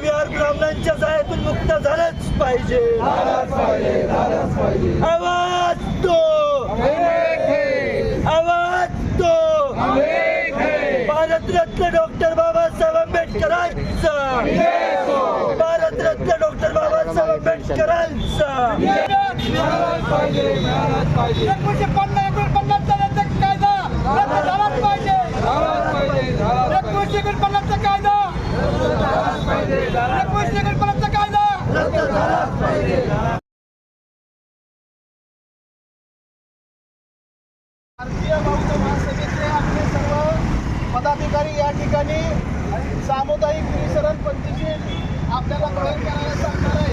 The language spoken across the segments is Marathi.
विहार ब्राह्मणांच्या जाळ्यातून मुक्त झालंच पाहिजे. आवाज तो आवाज तो भारतरत्न डॉक्टर बाबासाहेब आंबेडकरांचा. भारतरत्न डॉक्टर बाबासाहेब आंबेडकरांचा. पन्नास कायदा रद्द झालाच पाहिजे. एकोणीसशे एकोणपन्नासचा कायदा. एकोणीसशे एकोणपन्नासचा कायदा. भारतीय बौद्ध महासभेचे आपले सर्व पदाधिकारी या ठिकाणी सामुदायिक निसरण पंथीची आपल्याला ग्रहण करायला सांगणार आहे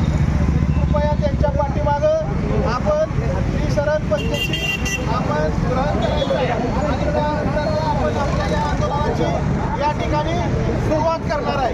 कृपया त्यांच्या पाठीमागं आपण निसरण पंथीची आपण ग्रहण करायचं आहे. आणि त्यानंतर आपण आपल्या या आंदोलनाची ठिकाणी सुरुवात करणार आहे.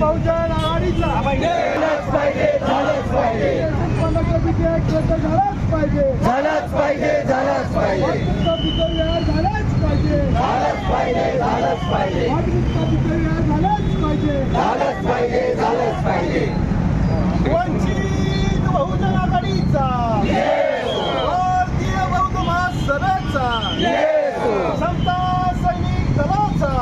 बहुजन आघाडीचा. झालंच पाहिजे झालंच पाहिजे. झालाच पाहिजे. झालंच पाहिजे झालंच पाहिजे. वाहतूकचा विधेयक झालाच पाहिजे झालंच पाहिजे झालंच पाहिजे वाहतूकचा विधेयक झालाच पाहिजे झालंच पाहिजे झालंच पाहिजे वंचित बहुजन आघाडीचा भारतीय बौद्ध महासभेचा समता सैनिक दलाचा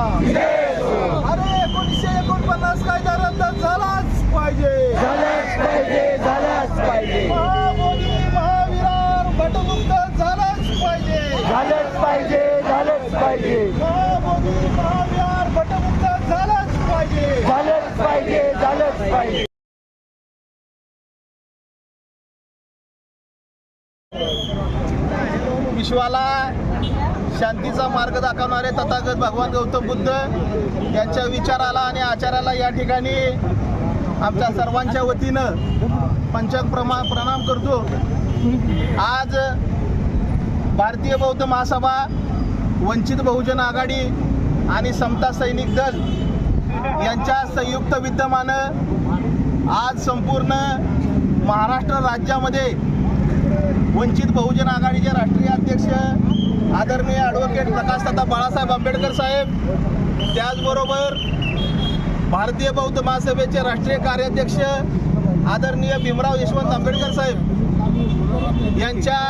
अरे एकोणीसशे एकोणपन्नास कायदा रद्द झालाच पाहिजे झालंच पाहिजे झालंच पाहिजे महामोदी महाविरार भटमुक्त झालाच पाहिजे झालंच पाहिजे झालंच पाहिजे महामोदी महाविरार भटमुक्त झालाच पाहिजे झालंच पाहिजे झालंच पाहिजे. विश्वाला शांतीचा मार्ग दाखवणारे तथागत भगवान गौतम बुद्ध यांच्या विचाराला आणि आचाराला या ठिकाणी आमच्या सर्वांच्या वतीनं पंचक प्रमा प्रणाम करतो. आज भारतीय बौद्ध महासभा वंचित बहुजन आघाडी आणि समता सैनिक दल यांच्या संयुक्त विद्यमानं आज संपूर्ण महाराष्ट्र राज्यामध्ये वंचित बहुजन आघाडीचे राष्ट्रीय अध्यक्ष आदरणीय ॲडव्होकेट प्रकाशदादा बाळासाहेब आंबेडकर साहेब त्याचबरोबर भारतीय बौद्ध महासभेचे राष्ट्रीय कार्याध्यक्ष आदरणीय भीमराव यशवंत आंबेडकर साहेब यांच्या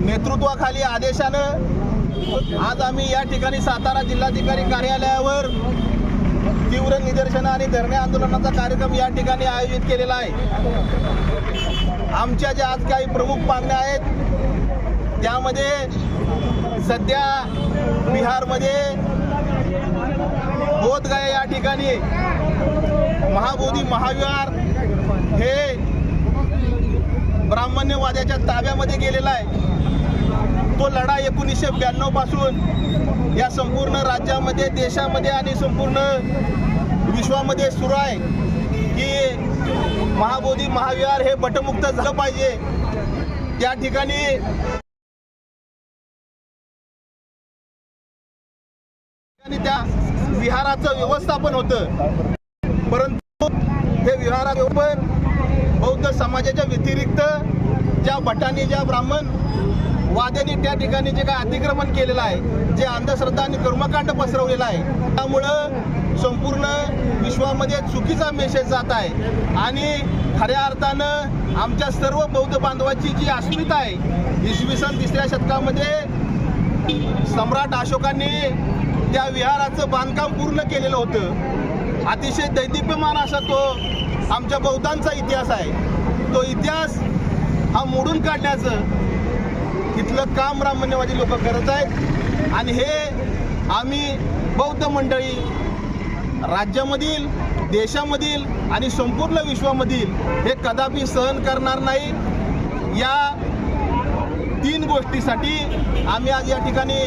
नेतृत्वाखाली आदेशानं आज आम्ही या ठिकाणी सातारा जिल्हाधिकारी कार्यालयावर तीव्र निदर्शनं आणि धरणे आंदोलनाचा कार्यक्रम या ठिकाणी आयोजित केलेला आहे. आमच्या ज्या आज काही प्रमुख मागण्या आहेत त्यामध्ये सध्या बिहारमध्ये बोधगया या ठिकाणी महाबोधी महाविहार हे ब्राह्मण्यवाद्याच्या ताब्यामध्ये गेलेला आहे. तो लढा एकोणीसशे ब्याण्णवपासून या संपूर्ण राज्यामध्ये देशामध्ये आणि संपूर्ण विश्वामध्ये सुरू आहे की महाबोधी महाविहार हे बटमुक्त झालं पाहिजे. त्या ठिकाणी त्या विहाराचं व्यवस्थापन होतं. परंतु हे विहारात पण बौद्ध समाजाच्या व्यतिरिक्त ज्या भटांनी ज्या ब्राह्मण वाद्यांनी त्या ठिकाणी जे काय अतिक्रमण केलेलं आहे जे अंधश्रद्धा आणि कर्मकांड पसरवलेलं आहे त्यामुळं संपूर्ण विश्वामध्ये चुकीचा मेसेज जात आहे. आणि खऱ्या अर्थानं आमच्या सर्व बौद्ध बांधवाची जी अस्मिता आहे इसवी सन तिसऱ्या शतकामध्ये सम्राट अशोकांनी त्या विहाराचं बांधकाम पूर्ण केलेलं होतं. अतिशय दैदिप्यमान असा तो आमच्या बौद्धांचा इतिहास आहे. तो इतिहास हा मोडून काढण्याचं तिथलं काम ब्राह्मण्यवादी लोक करत आहेत. आणि हे आम्ही बौद्ध मंडळी राज्यामधील देशामधील आणि संपूर्ण विश्वामधील हे कदापि सहन करणार नाही. या तीन गोष्टीसाठी आम्ही आज या ठिकाणी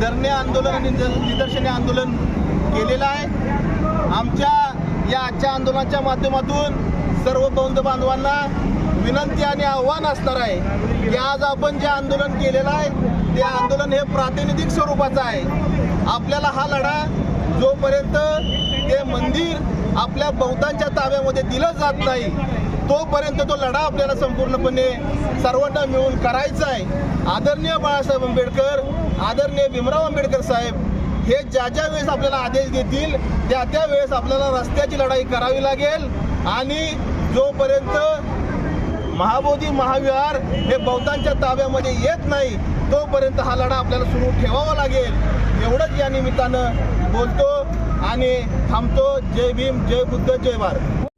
धरणे आंदोलन आणि निदर्शने आंदोलन केलेलं आहे. आमच्या या आजच्या आंदोलनाच्या माध्यमातून सर्व बौद्ध बांधवांना विनंती आणि आव्हान असणार आहे की आज आपण जे आंदोलन केलेलं आहे ते आंदोलन हे प्रातिनिधिक स्वरूपाचं आहे. आपल्याला हा लढा जोपर्यंत ते मंदिर आपल्या बौद्धांच्या ताब्यामध्ये दिलं जात नाही तोपर्यंत तो लढा आपल्याला संपूर्णपणे सर्वांना मिळून करायचा आहे. आदरणीय बाळासाहेब आंबेडकर आदरणीय भीमराव आंबेडकर साहेब हे ज्या ज्या वेळेस आपल्याला आदेश देतील त्या त्या वेळेस आपल्याला रस्त्याची लढाई करावी लागेल. आणि जोपर्यंत महाबोधी महाविहार हे बौद्धांच्या ताब्यामध्ये येत नाही तोपर्यंत हा लढा आपल्याला सुरू ठेवावा लागेल. एवढंच या निमित्तानं बोलतो आणि थांबतो. जय भीम जय बुद्ध जय भारत.